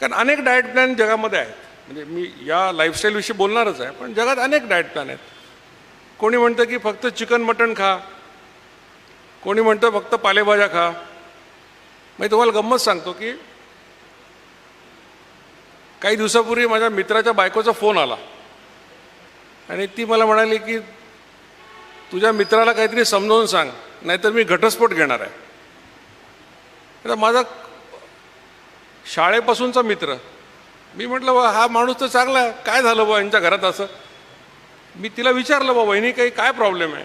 कारण अनेक diet plan जगामध्ये आहेत. म्हणजे मी या लाईफस्टाईलविषयी बोलणारच आहे पण जगात अनेक डाएट प्लॅन आहेत. कोणी म्हणतं की फक्त चिकन मटण खा. कोणी म्हणतं फक्त पालेभाज्या खा. मी तुम्हाला गंमत सांगतो की काही दिवसापूर्वी माझ्या मित्राच्या बायकोचा फोन आला. आणि ती मला म्हणाली की तुझ्या मित्राला काहीतरी समजावून सांग नाहीतर मी घटस्फोट घेणार आहे. आता माझा शाळेपासूनचा मित्र. मी म्हटलं बा हा माणूस तर चांगला आहे. काय झालं बा यांच्या घरात असं? मी तिला विचारलं बा वहिनी काही काय प्रॉब्लेम आहे?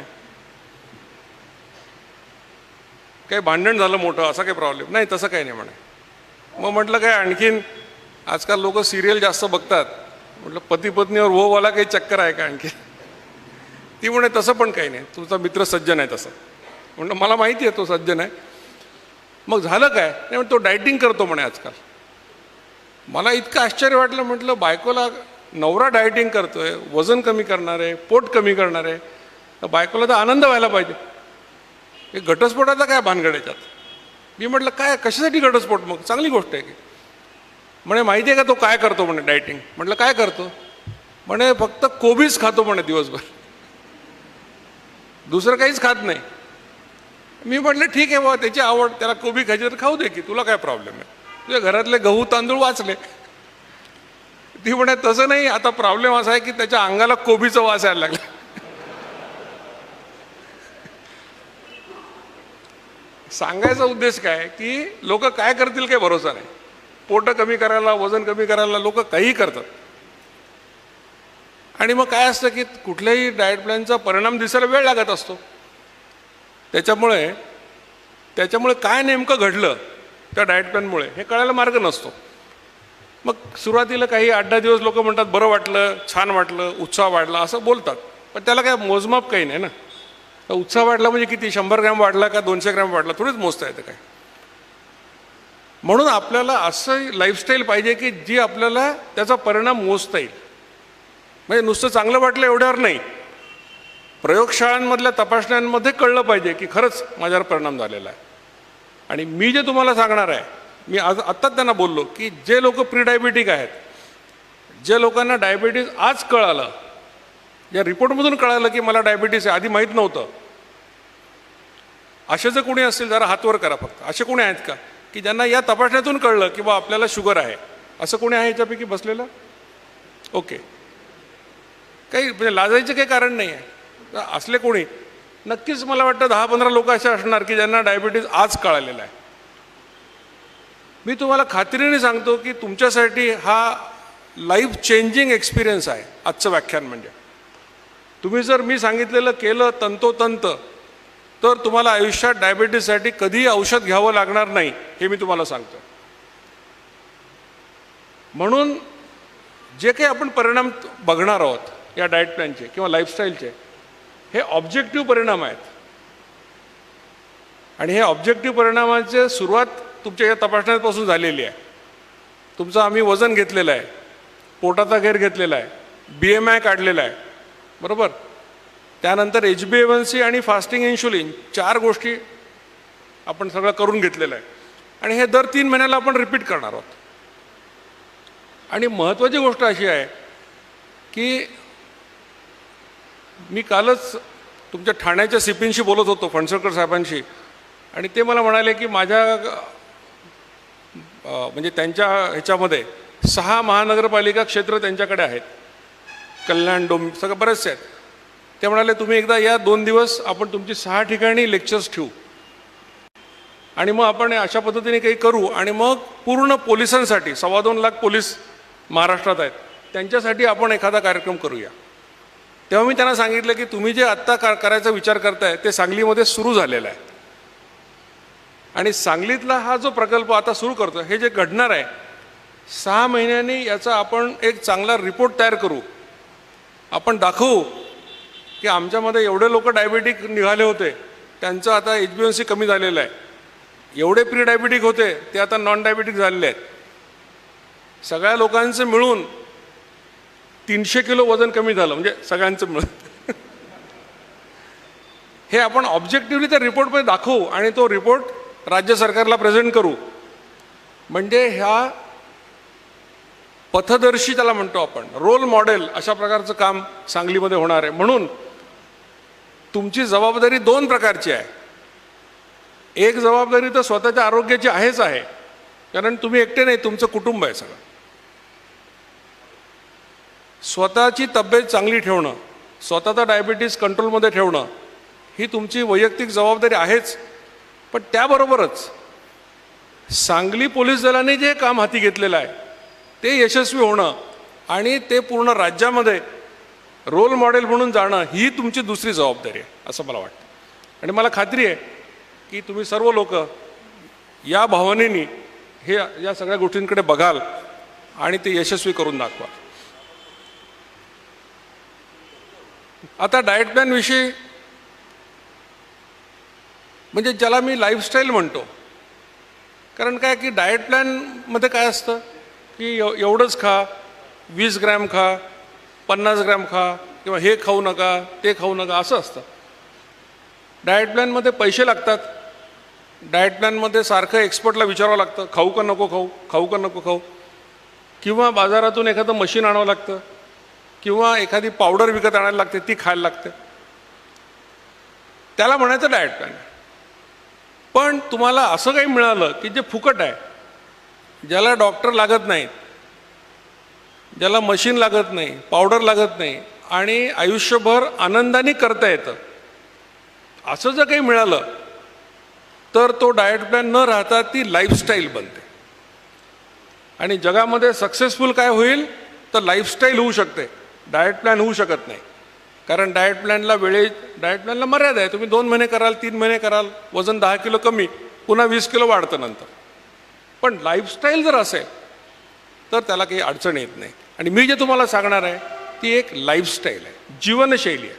काही भांडण झालं मोठं असा काही प्रॉब्लेम नाही तसं काही नाही म्हणे. मग म्हटलं काय आणखीन आजकाल लोक सिरियल जास्त बघतात. म्हटलं पती पत्नीवर वोवाला काही चक्कर आहे का आणखी ती म्हणे तसं पण काही नाही. तुमचा मित्र सज्जन आहे तसं. म्हटलं मला माहिती आहे तो सज्जन आहे मग झालं काय? नाही तो डायटिंग करतो म्हणे आजकाल. मला इतकं आश्चर्य वाटलं म्हटलं बायकोला नवरा डायटिंग करतोय वजन कमी करणार आहे पोट कमी करणार आहे तर बायकोला तर आनंद व्हायला पाहिजे. हे घटस्फोटाचा काय भानगड याच्यात मी म्हटलं काय कशासाठी घटस्फोट? मग चांगली गोष्ट आहे की. म्हणे माहिती आहे का तो काय करतो? म्हणे डायटिंग म्हटलं काय करतो? म्हणे फक्त कोबीच खातो म्हणे दिवसभर. दुसरं काहीच खात नाही. मी म्हटलं ठीक आहे बाबा त्याची आवड त्याला कोबी खायची तर खाऊ दे की तुला काय प्रॉब्लेम आहे? तुझ्या घरातले गहू तांदूळ वाचले. ती म्हणे तसं नाही आता प्रॉब्लेम असा आहे की त्याच्या अंगाला कोबीचा वास यायला लागला. सांगायचा उद्देश काय? की लोक काय करतील काही भरोसा नाही. पोटं कमी करायला वजन कमी करायला लोक काहीही करतात. आणि मग काय असतं की कुठल्याही डाएट प्लॅनचा परिणाम दिसायला वेळ लागत असतो. त्याच्यामुळे त्याच्यामुळे काय नेमकं घडलं? त्या डाएट प्लॅनमुळे हे कळायला मार्ग नसतो. मग सुरुवातीला काही आठ दहा दिवस लोक म्हणतात बरं वाटलं छान वाटलं उत्साह वाढला असं बोलतात. पण त्याला काय मोजमाप काही नाही ना. तर उत्साह वाढला म्हणजे किती? शंभर ग्रॅम वाढला का दोनशे ग्रॅम वाढला? थोडीच मोजता येतं काय? म्हणून आपल्याला असं लाईफस्टाईल पाहिजे की जी आपल्याला त्याचा परिणाम मोजता येईल. म्हणजे नुसतं चांगलं वाटलं एवढ्यावर नाही. प्रयोगशाळांमधल्या तपासण्यांमध्ये कळलं पाहिजे की खरंच माझ्यावर परिणाम झालेला आहे. आणि मी जे तुम्हाला सांगणार आहे मी आज आत्ताच त्यांना बोललो की जे लोक प्रीडायबेटिक आहेत जे लोकांना डायबेटीज आज कळालं या रिपोर्टमधून कळालं की मला डायबिटीस आहे आधी माहीत नव्हतं. असे जर कोणी असतील जरा हातवर करा फक्त. असे कोणी आहेत का? की ज्यांना या तपासण्यातून कळलं की बा आपल्याला शुगर आहे. असं कोणी आहे याच्यापैकी बसलेलं? ओके. काही म्हणजे लाजायचं काही कारण नाही आहे असले कोणी नक्कीच मला वाटतं दहा पंधरा लोक असे असणार की ज्यांना डायबिटीज आज कळालेला आहे. मी तुम्हाला खात्रीने सांगतो की तुमच्यासाठी हा लाईफ चेंजिंग एक्सपिरियन्स आहे आजचं व्याख्यान म्हणजे. तुम्ही जर मी सांगितलेलं केलं तंतोतंत तर तुम्हाला आयुष्यात डायबिटीजसाठी कधीही औषध घ्यावं लागणार नाही हे मी तुम्हाला सांगतो म्हणून जे काही आपण परिणाम बघणार आहोत या डाएट प्लॅनचे किंवा लाईफस्टाईलचे हे ऑब्जेक्टिव्ह परिणाम आहेत. आणि हे ऑब्जेक्टिव्ह परिणामाचे सुरुवात तुमच्या या तपासण्यापासून झालेली आहे. तुमचं आम्ही वजन घेतलेलं आहे. पोटाचा घेर घेतलेला आहे. बी एम आय काढलेला आहे. बरोबर? त्यानंतर H B A one C आणि फास्टिंग इन्शुलिन चार गोष्टी आपण सगळं करून घेतलेलं आहे. आणि हे दर तीन महिन्याला आपण रिपीट करणार आहोत. आणि महत्त्वाची गोष्ट अशी आहे की मी कालच तुमच्या ठाण्याच्या सिपींशी बोलत होतो फणसळकर साहेबांशी. आणि ते मला म्हणाले की माझ्या म्हणजे त्यांच्या ह्याच्यामध्ये सहा महानगरपालिका क्षेत्र त्यांच्याकडे आहेत. कल्याण डोंब सगळं बरेचसे आहेत. ते म्हणाले तुम्ही एकदा या दोन दिवस आपण तुमची सहा ठिकाणी लेक्चर्स ठेवू. आणि मग आपण अशा पद्धतीने काही करू. आणि मग पूर्ण पोलिसांसाठी सव्वा दोन लाख पोलीस महाराष्ट्रात आहेत. त्यांच्यासाठी आपण एखादा कार्यक्रम करूया. तेव्हा मी त्यांना सांगितलं की तुम्ही जे आत्ता का करायचा विचार करताय ते सांगलीमध्ये सुरू झालेलं आहे. आणि सांगलीतला हा जो प्रकल्प आता सुरू करतो हे जे घडणार आहे सहा महिन्यांनी याचा आपण एक चांगला रिपोर्ट तयार करू. आपण दाखवू की आमच्यामध्ये एवढे लोक डायबेटिक निघाले होते त्यांचं आता एच बी एम सी कमी झालेलं आहे. एवढे प्री डायबेटिक होते ते आता नॉन डायबेटिक झालेले आहेत. सगळ्या लोकांचं मिळून तीनशे किलो वजन कमी झालं म्हणजे सगळ्यांचं मिळत हे आपण ऑब्जेक्टिव्हली त्या रिपोर्टमध्ये दाखवू आणि तो रिपोर्ट राज्य सरकारला प्रेझेंट करू. म्हणजे ह्या पथदर्शी त्याला म्हणतो आपण. रोल मॉडेल अशा प्रकारचं काम सांगलीमध्ये होणार आहे. म्हणून तुमची जबाबदारी दोन प्रकारची आहे. एक जबाबदारी तर स्वतःच्या आरोग्याची आहेच आहे. कारण तुम्ही एकटे नाही तुमचं कुटुंब आहे सगळं. स्वतःची तब्येत चांगली ठेवणं स्वतःचा डायबिटीस कंट्रोलमध्ये ठेवणं ही तुमची वैयक्तिक जबाबदारी आहेच. पण त्याबरोबरच सांगली पोलीस दलाने जे काम हाती घेतलेलं आहे ते यशस्वी होणं आणि ते पूर्ण राज्यामध्ये रोल मॉडेल म्हणून जाणं ही तुमची दुसरी जबाबदारी आहे असं मला वाटतं. आणि मला खात्री आहे की तुम्ही सर्व लोक या भावनेनी हे या सगळ्या गोष्टींकडे बघाल आणि ते यशस्वी करून दाखवा. आता डाएट प्लॅनविषयी म्हणजे ज्याला मी लाईफस्टाईल म्हणतो. कारण काय की डाएट प्लॅनमध्ये काय असतं? की एव एवढंच खा वीस ग्रॅम खा पन्नास ग्रॅम खा किंवा हे खाऊ नका ते खाऊ नका असं असतं. डाएट प्लॅनमध्ये पैसे लागतात. डाएट प्लॅनमध्ये सारखं एक्सपर्टला विचारावं लागतं खाऊ का नको खाऊ खाऊ का नको खाऊ? किंवा बाजारातून एखादं मशीन आणावं लागतं. किंवा एखादी पावडर विकत आणायला लागते ती खायला लागते. त्याला म्हणायचं डाएट प्लॅन पण तुम्हाला असं काही मिळालं की जे फुकट आहे ज्याला डॉक्टर लागत नाहीत ज्याला मशीन लागत नाही पावडर लागत नाही आणि आयुष्यभर आनंदाने करता येतं असं जर काही मिळालं तर तो डाएट प्लॅन न राहता ती लाईफस्टाईल बनते. आणि जगामध्ये सक्सेसफुल काय होईल तर लाईफस्टाईल होऊ शकते. डाएट प्लॅन होऊ शकत नाही. कारण डाएट प्लॅनला वेळे डाएट प्लॅनला मर्यादा आहे. तुम्ही दोन महिने कराल तीन महिने कराल वजन दहा किलो कमी पुन्हा वीस किलो वाढतं नंतर. पण लाईफस्टाईल जर असेल तर त्याला काही अडचण येत नाही. आणि मी जे तुम्हाला सांगणार आहे ती एक लाईफस्टाईल आहे जीवनशैली आहे.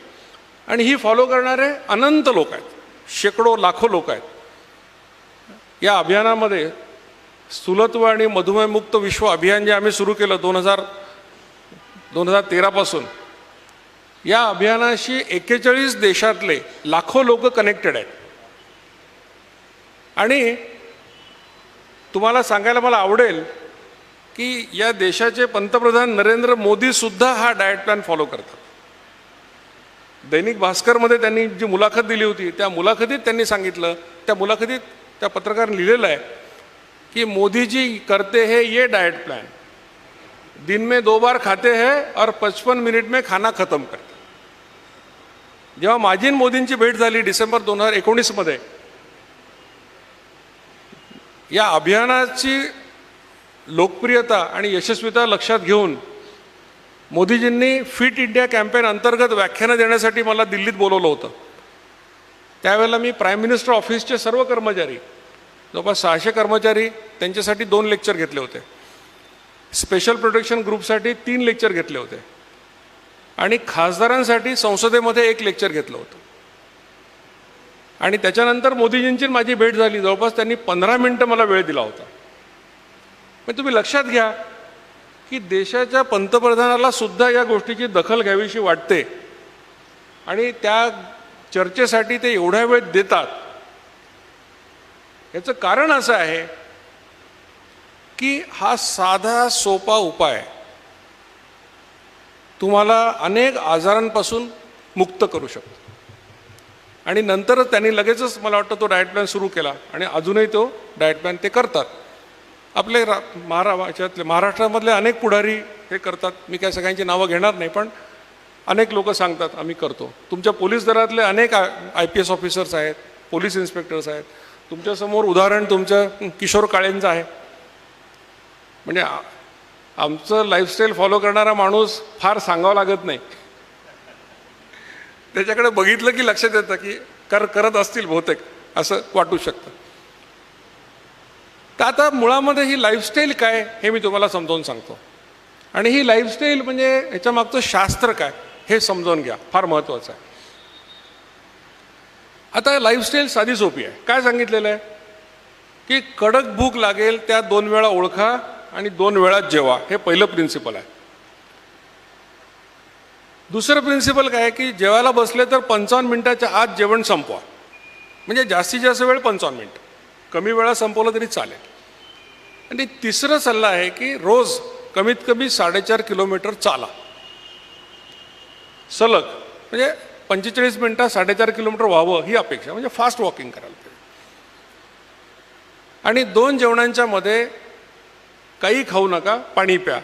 आणि ही फॉलो करणारे अनंत लोक आहेत. शेकडो लाखो लोक आहेत. या अभियानामध्ये स्थूलत्व आणि मधुमेहमुक्त विश्व अभियान जे आम्ही सुरू केलं दोन हजार दोन हजार तेरापासून या अभियानाशी एक्केचाळीस देशातले लाखो लोक कनेक्टेड आहेत. आणि तुम्हाला सांगायला मला आवडेल की या देशाचे पंतप्रधान नरेंद्र मोदीसुद्धा हा डाएट प्लॅन फॉलो करतात. दैनिक भास्करमध्ये त्यांनी जी मुलाखत दिली होती त्या मुलाखतीत त्यांनी सांगितलं त्या मुलाखतीत त्या पत्रकार लिहिलेलं आहे की मोदी जी करते हे ये डायट प्लॅन दिन में दो बार खाते हैं और पचपन मिनिट में खाना खत्म करते जेव्हा माझी मोदींची भेट झाली डिसेंबर दोन हजार एकोणीसमध्ये या अभियानाची लोकप्रियता आणि यशस्वीता लक्षात घेऊन मोदीजींनी फिट इंडिया कॅम्पेन अंतर्गत व्याख्यानं देण्यासाठी मला दिल्लीत बोलवलं होतं. त्यावेळेला मी प्राईम मिनिस्टर ऑफिसचे सर्व कर्मचारी जवळपास सहाशे कर्मचारी त्यांच्यासाठी दोन लेक्चर घेतले होते. स्पेशल प्रोटेक्शन ग्रुपसाठी तीन लेक्चर घेतले होते. आणि खासदारांसाठी संसदेमध्ये एक लेक्चर घेतलं होतं. आणि त्याच्यानंतर मोदीजींची माझी भेट झाली. जवळपास त्यांनी पंधरा मिनटं मला वेळ दिला होता. मग तुम्ही लक्षात घ्या की देशाच्या पंतप्रधानाला सुद्धा या गोष्टीची दखल घ्यावीशी वाटते. आणि त्या चर्चेसाठी ते एवढ्या वेळ देतात. याचं कारण असं आहे की हा साधा सोपा उपाय तुम्हाला अनेक आजारांपासून मुक्त करू शकतो. आणि नंतरच त्यांनी लगेचच मला वाटतं तो डाएट प्लॅन सुरू केला आणि अजूनही तो डाएट प्लॅन ते करतात. आपले रा महारा महाराष्ट्रामधले अनेक पुढारी हे करतात. मी काय सगळ्यांची नावं घेणार नाही पण अनेक लोक सांगतात आम्ही करतो. तुमच्या पोलीस दलातले अनेक आय पी एस ऑफिसर्स आहेत पोलीस इन्स्पेक्टर्स आहेत. तुमच्यासमोर उदाहरण तुमचं किशोर काळेंचं आहे. म्हणजे आमचं लाईफस्टाईल फॉलो करणारा माणूस फार सांगावं लागत नाही. त्याच्याकडे बघितलं की लक्षात येतं की कर करत असतील बहुतेक असं वाटू शकतं. तर आता मुळामध्ये ही लाईफस्टाईल काय हे मी तुम्हाला समजावून सांगतो. आणि ही लाईफस्टाईल म्हणजे ह्याच्या मागचं शास्त्र काय हे समजावून घ्या फार महत्त्वाचं आहे. आता लाईफस्टाईल साधी सोपी आहे. काय सांगितलेलं आहे? की कडक भूक लागेल त्या दोन वेळा ओळखा आणि दोन वेळात जेवा हे पहिलं प्रिन्सिपल आहे. दुसरं प्रिन्सिपल काय आहे की जेवायला बसले तर पंचावन्न मिनिटाच्या आत जेवण संपवा. म्हणजे जास्तीत जास्त वेळ पंचावन्न मिनिटं. कमी वेळा संपवलं तरी चालेल. आणि तिसरा सल्ला आहे की रोज कमीत कमी साडेचार किलोमीटर चाला. सलग म्हणजे पंचेचाळीस मिनटात साडेचार किलोमीटर व्हावं ही अपेक्षा म्हणजे फास्ट वॉकिंग करायला पाहिजे. आणि दोन जेवणांच्या मध्ये काही खाऊ नका पाणी प्या.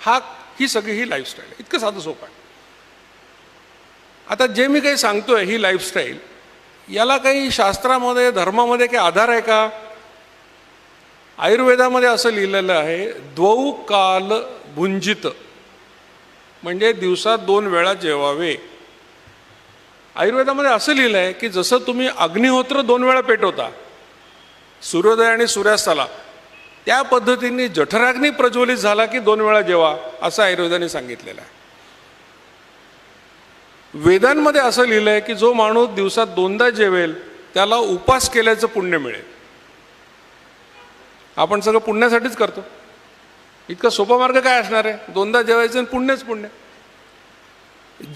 हा ही सगळी ही लाईफस्टाईल आहे. इतकं साधं सोपं आहे. आता जे मी काही सांगतोय ही लाईफस्टाईल याला काही शास्त्रामध्ये धर्मामध्ये काही आधार आहे का? आयुर्वेदामध्ये असं लिहिलेलं आहे द्वौ काल भुंजित. म्हणजे दिवसात दोन वेळा जेवावे. आयुर्वेदामध्ये असं लिहिलं आहे की जसं तुम्ही अग्निहोत्र दोन वेळा पेटवता सूर्योदय आणि सूर्यास्ताला त्या पद्धतीने जठराग्नी प्रज्वलित झाला की दोन वेळा जेवा असं आयुर्वेदाने सांगितलेलं आहे. वेदांमध्ये असं लिहिलं आहे की जो माणूस दिवसात दोनदा जेवेल त्याला उपास केल्याचं पुण्य मिळेल. आपण सगळं पुण्यासाठीच करतो. इतका सोपा मार्ग काय असणार आहे? दोनदा जेवायचं आणि पुण्यच पुण्य.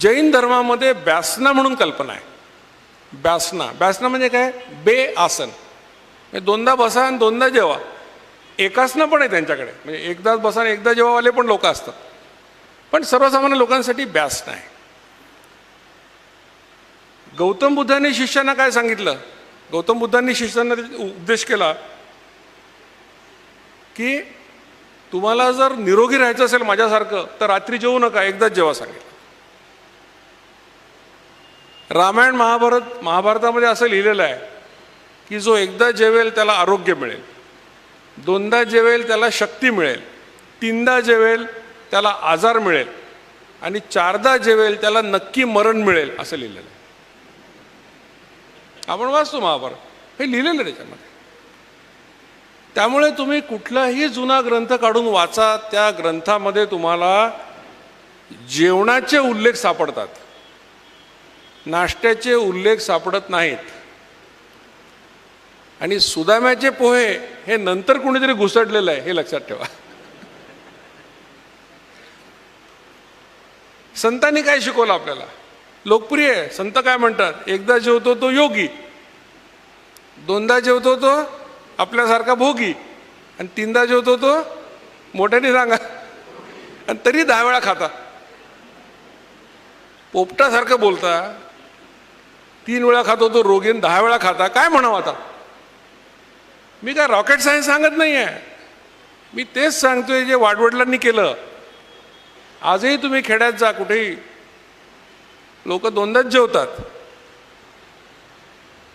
जैन धर्मामध्ये ब्यासना म्हणून कल्पना आहे. ब्यासना ब्यासना म्हणजे काय? बे आसन. म्हणजे दोनदा बसा आणि दोनदा जेवा. एकासनं पण आहे त्यांच्याकडे. म्हणजे एकदाच बसा एकदा जेवावाले पण लोक असतात. पण सर्वसामान्य लोकांसाठी बॅस्ट आहे गौतम बुद्धांनी शिष्यांना काय सांगितलं? गौतम बुद्धांनी शिष्यांना उपदेश केला की तुम्हाला जर निरोगी राहायचं असेल माझ्यासारखं तर रात्री जेवू नका एकदाच जेव्हा सांगितलं. रामायण महाभारत महाभारतामध्ये असं लिहिलेलं आहे की जो एकदा जेवेल त्याला आरोग्य मिळेल. दोनदा जेवेल त्याला शक्ती मिळेल तीनदा जेवेल त्याला आजार मिळेल आणि चारदा जेवेल त्याला नक्की मरण मिळेल असं लिहिलेलं आहे. आपण वाचतो महाभारत. हे लिहिलेलं आहे त्याच्यामध्ये. त्यामुळे तुम्ही कुठलाही जुना ग्रंथ काढून वाचा त्या ग्रंथामध्ये तुम्हाला जेवणाचे उल्लेख सापडतात. नाश्त्याचे उल्लेख सापडत नाहीत. आणि सुदाम्याचे पोहे हे नंतर कुणीतरी घुसडलेलं आहे हे लक्षात ठेवा. संतांनी काय शिकवलं आपल्याला? लोकप्रिय आहे. संत काय म्हणतात? एकदा जेवतो तो योगी. दोनदा जेवतो तो आपल्यासारखा भोगी. आणि तीनदा जेवतो तो मोठ्याने सांगा. आणि तरी दहा वेळा खाता. पोपटासारखं बोलता. तीन वेळा खातो तो रोगीन दहा वेळा खाता. काय म्हणावं आता? मी काय रॉकेट सायन्स सांगत नाही आहे मी तेच सांगतोय जे वाडवडिलांनी केलं. आजही तुम्ही खेड्यात जा कुठेही. लोक दोनदाच जेवतात.